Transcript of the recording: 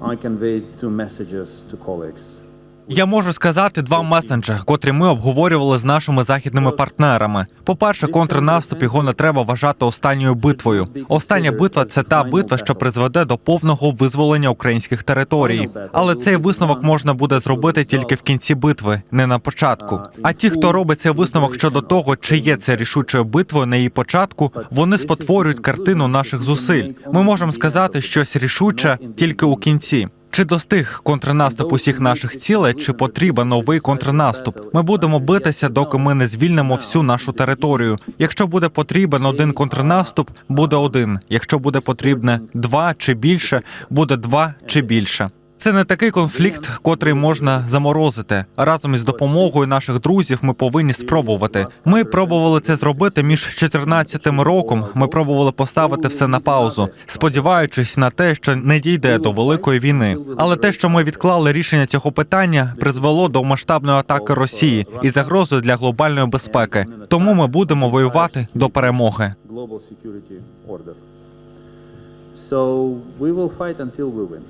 I conveyed two messages to colleagues. Я можу сказати два месенджі, котрі ми обговорювали з нашими західними партнерами. По-перше, контрнаступ його не треба вважати останньою битвою. Остання битва це та битва, що призведе до повного визволення українських територій. Але цей висновок можна буде зробити тільки в кінці битви, не на початку. А ті, хто робить цей висновок щодо того, чи є це рішучою битвою на її початку, вони спотворюють картину наших зусиль. Ми можемо сказати щось рішуче тільки у кінці. Чи достиг контрнаступ усіх наших цілей, чи потрібен новий контрнаступ? Ми будемо битися, доки ми не звільнимо всю нашу територію. Якщо буде потрібен один контрнаступ, буде один. Якщо буде потрібне два чи більше, буде два чи більше. Це не такий конфлікт, котрий можна заморозити. Разом із допомогою наших друзів ми повинні спробувати. Ми пробували це зробити між 14 роком. Ми пробували поставити все на паузу, сподіваючись на те, що не дійде до великої війни. Але те, що ми відклали рішення цього питання, призвело до масштабної атаки Росії і загрозою для глобальної безпеки. Тому ми будемо воювати до перемоги. So we will fight until we win.